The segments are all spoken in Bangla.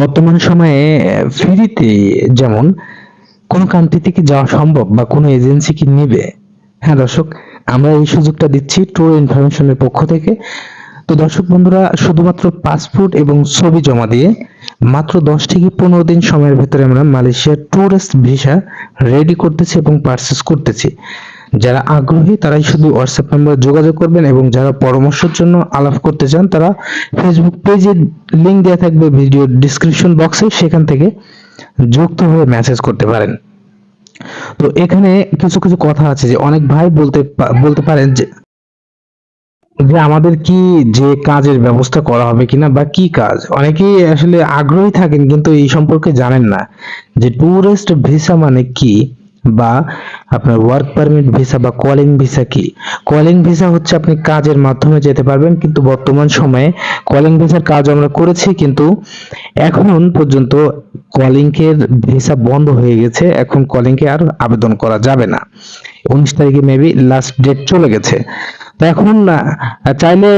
বর্তমান সময়ে ফ্রিতে যেমন কোনো কান্ট্রি থেকে যাওয়া সম্ভব বা কোনো এজেন্সি কি নেবে? হ্যাঁ দর্শক, আমরা এই সুযোগটা দিচ্ছি ট্যুর ইনফরমেশনের পক্ষ থেকে। তো দর্শক বন্ধুরা, শুধুমাত্র পাসপোর্ট এবং ছবি জমা দিয়ে মাত্র দশ থেকে পনেরো দিন সময়ের ভেতরে আমরা মালয়েশিয়ার ট্যুরিস্ট ভিসা রেডি করতেছি এবং পারচেস করতেছি। যারা আগ্রহী তারাই শুধু হোয়াটসঅ্যাপ নাম্বারে যোগাযোগ করবেন এবং যারা পরামর্শের জন্য আলাপ করতে চান, তারা ফেসবুক পেজে লিংক দেওয়া থাকবে ভিডিও ডিসক্রিপশন বক্সে সেখান থেকে যুক্ত হয়ে মেসেজ করতে পারেন। তো এখানে কিছু কিছু কথা আছে যে অনেক ভাই বলতে বলতে পারেন যে যে আমাদের কি যে কাজের ব্যবস্থা করা হবে কিনা বা কি কাজ? অনেকেই আসলে আগ্রহী থাকেন কিন্তু এই সম্পর্কে জানেন না যে ট্যুরিস্ট ভিসা মানে কি? বা আপনার ওয়ার্ক পারমিট ভিসা বা কলিং ভিসা কি? কলিং ভিসা হচ্ছে আপনি কাজের মাধ্যমে যেতে পারবেন, কিন্তু বর্তমান সময়ে কলিং ভিসার কাজ আমরা করেছি, কিন্তু এখন পর্যন্ত কলিং এর ভিসা বন্ধ হয়ে গেছে, এখন কলিং এ আর আবেদন করা যাবে না। উনিশ তারিখে মেবি লাস্ট ডেট চলে গেছে। তো এখন চাইলে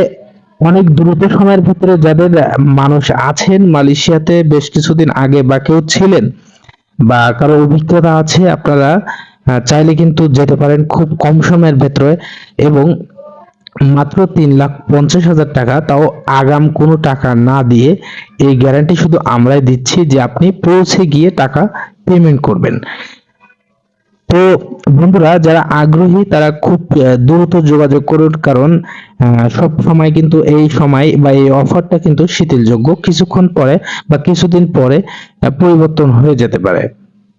অনেক দ্রুত সময়ের ভিতরে যাদের মানুষ আছেন মালয়েশিয়াতে, বেশ কিছুদিন আগে বা কেউ ছিলেন বা কারও অভিজ্ঞতা আছে, আপনারা চাইলে কিন্তু যেতে পারেন খুব কম সময়ের ভেতরে এবং মাত্র তিন লাখ পঞ্চাশ হাজার টাকা, তাও আগাম কোনো টাকা না দিয়ে এই গ্যারান্টি শুধু আমরাই দিচ্ছি যে আপনি পৌঁছে গিয়ে টাকা পেমেন্ট করবেন। তো বন্ধুরা, যারা আগ্রহী, তারা খুব দ্রুত যোগাযোগ করুন, কারণ সব সময় কিন্তু এই সময় বা এই অফারটা কিন্তু শিথিলযোগ্য। কিছুক্ষণ পরে বা কিছুদিন পরে পরিবর্তন হয়ে যেতে পারে।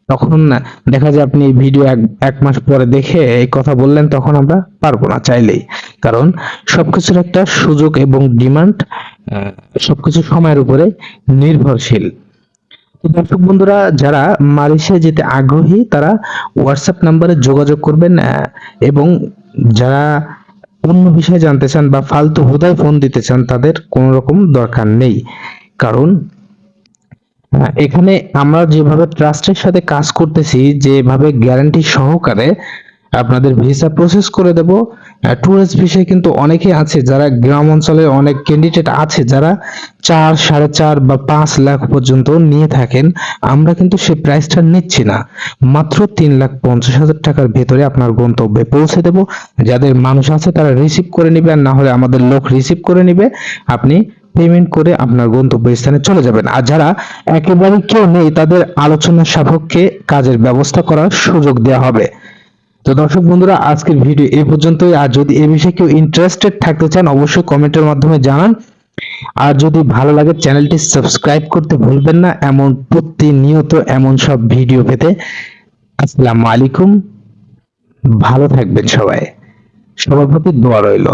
তখন দেখা যায় আপনি ভিডিও এক মাস পরে দেখে এই কথা বললেন, তখন আমরা পারব না চাইলেই। কারণ, সবকিছুর একটা সুযোগ এবং ডিমান্ড সবকিছু সময়ের উপরে নির্ভরশীল। দর্শক বন্ধুরা, যারা মালয়েশিয়া যেতে আগ্রহী, তারা হোয়াটসঅ্যাপ নাম্বারে যোগাযোগ করবেন এবং যারা অন্য বিষয়ে জানতে চান বা ফালতু হোদায় ফোন দিতে চান, তাদের কোনো রকম দরকার নেই। কারণ এখানে আমরা যেভাবে ট্রাস্টের সাথে কাজ করতেছি, যেভাবে গ্যারান্টি সহকারে আপনাদের ভিসা প্রসেস করে দেব। ট্যুরিস্ট ভিসায় কিন্তু অনেকে আছে, যারা গ্রাম অঞ্চলে অনেক ক্যান্ডিডেট আছে, যারা চার, সাড়ে চার বা পাঁচ লাখ পর্যন্ত নিয়ে থাকেন। আমরা কিন্তু সেই প্রাইসটা নিচ্ছি না। মাত্র তিন লাখ পঞ্চাশ হাজার টাকার ভেতরে আপনার গন্তব্যে পৌঁছে দেব। যাদের মানুষ আছে তারা রিসিভ করে নিবে, আর না হলে আমাদের লোক রিসিভ করে নিবে। আপনি পেমেন্ট করে আপনার গন্তব্য স্থানে চলে যাবেন। আর যারা একেবারে কেউ নেই, তাদের আলোচনা সাপেক্ষে কাজের ব্যবস্থা করার সুযোগ দেওয়া হবে। তো দর্শক বন্ধুরা, আজকের ভিডিও এই পর্যন্তই। আর যদি এই বিষয়ে কেউ ইন্টারেস্টেড থাকতে চান, অবশ্যই কমেন্টের মাধ্যমে জানান। আর যদি ভালো লাগে, চ্যানেলটি সাবস্ক্রাইব করতে ভুলবেন না। এমন প্রতিনিয়ত এমন সব ভিডিও পেতে আসসালামু আলাইকুম। ভালো থাকবেন সবাই। সবার প্রতি দোয়া রইল।